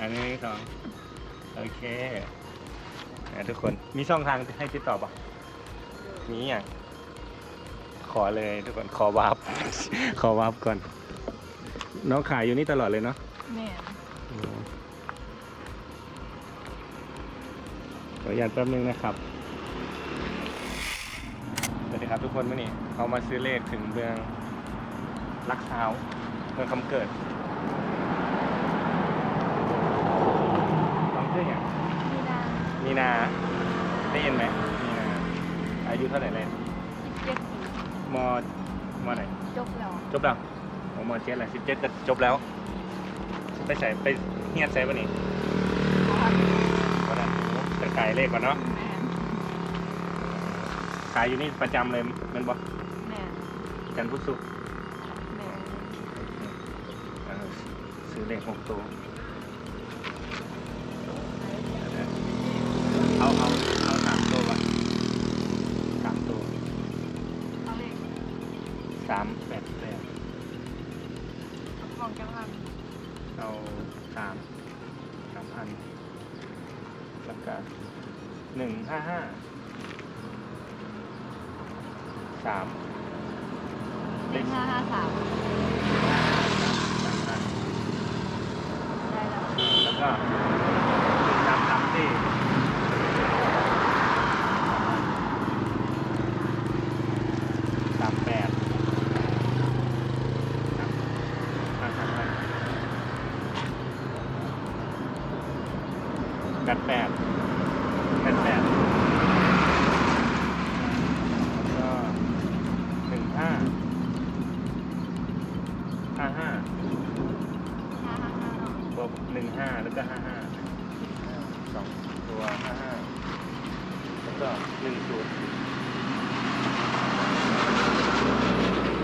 อันนี้สองโอเคอะทุกคนมีช่องทางให้ติดต่อปะมีอย่างขอเลยทุกคนขอวาร์ป ขอวาร์ปก่อน น้องขายอยู่นี่ตลอดเลยเนาะแม่นอืมขออนุญาตแป๊บนึงนะครับสวัสดีครับทุกคนมื่อนี้เอามาซื้อเลขถึงเมืองลักซาวเมืองคำเกิดลองชื่ออย่าง มีนา มี นาได้ยินไหมมีนาอายุเท่าไหร่เลยสิบเจ็ดปีมมไหนจบแล้วจบแล้วผมมเจ็ดแหละสิบเจ็ดก็จบแล้ว ไปใส่ไปเฮียนใส่ปะนี่วันนั้นจะขายเลขก่อนเนาะแม่นขายอยู่นี่ประจำเลยแมันบ่แม่นจันทร์พุธศุกร์แม่นเออซื้อเลขหกตัวเอาเอาเอาสามตัววะสามตัว เอาเลข สามแปดแปด ของจังหวัดเอาสามสามพันแล้วก็หนึ่งห้าห้าสามเลขห้าห้าสามสามพันได้แล้วแล้วก็สามสามสี่สามแปดสามสามพันแป ดแปดแปดแปดแล้วก็หนึ่งห้าห้าห้าห้าห้าห้าเนาะบวกหนึ่งห้าแล้วก็ห้าห้าสองตัวห้าห้าแล้วก็หนึ่งศูนย์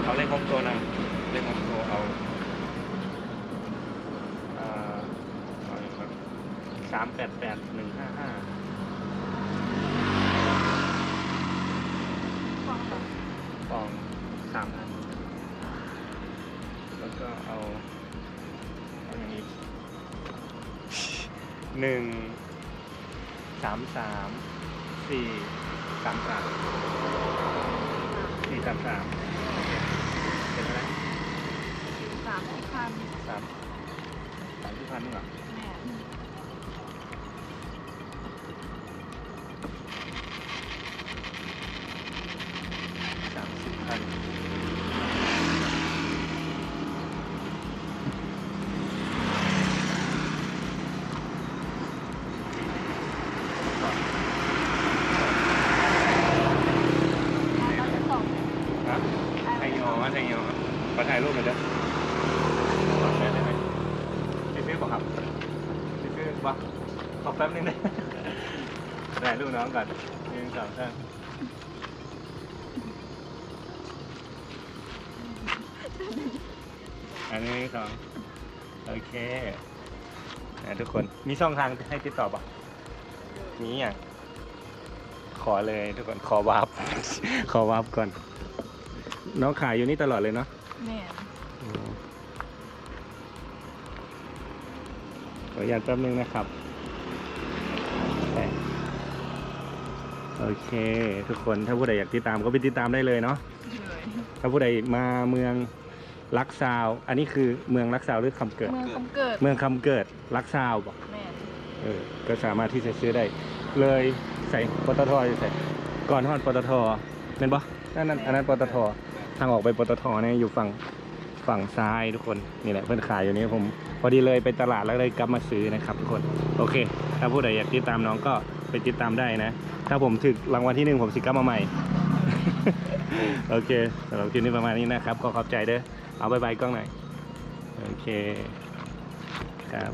เอาเลขของตัวนะเลขของตัวเอาเอ่อเอาอย่างครับ สามแปดแปดหนึ่งห้าห้าของแบบฟองสามอันแล้วก็เอาเอาอย่างนี้หนึ่งสามสามสี่สามสามสี่สามสามโอเคเห็นไหมสามสิบพันสามสามที่พันนี่เหรอ แม่น สามสิบพันก่อน แล้วก็จะส่ง ฮะไทยยอวะไทยยอขอถ่ายรูปหน่อยเด้อขอแป๊บได้ไหมไปซื้อป่ะ ครับไปซื้อป่ะขอแป๊บนึงนะถ่ายรูปน้องก่อนหนึ่งสองสามอันนี้สองโอเคนะทุกคนมีช่องทางให้ติดต่อป่ะมีอย่างขอเลยทุกคนขอวาร์ป ขอวาร์ปก่อน น้องขายอยู่นี่ตลอดเลยเนาะ แม่น ขออนุญาตแป๊บนึงนะครับแปะโอเค ทุกคนถ้าผู้ใดอยากติดตามก็ไปติดตามได้เลยเนาะเลยถ้าผู้ใดมาเมืองลักซาว อันนี้คือเมืองลักซาวหรือคำเกิด เมืองคำเกิดเมืองคำเกิดลักซาวบอกแม่นเออก็สามารถที่จะซื้อได้ เลยใส่ปตทอยู่ใส่ก่อนทอดปตทเป็นปะนั่นนั่นอันนั้นปตททางออกไปปตทเนี่ยอยู่ฝั่งฝั่งซ้ายทุกคนนี่แหละเพื่อนขายอยู่นี่ผม พอดีเลยไปตลาดแล้วเลยกลับมาซื้อนะครับทุกคนโอเค ถ้าผู้ใดอยากติดตามน้องก็ไปติดตามได้นะ ถ้าผมถึกรางวัลที่หนึ่งผมสิกลับมาใหม่ โอเคสำหรับคลิปนี้ประมาณนี้นะครับก็ขอบใจเด้อเอาบายบายกล้องหน่อยโอเคครับ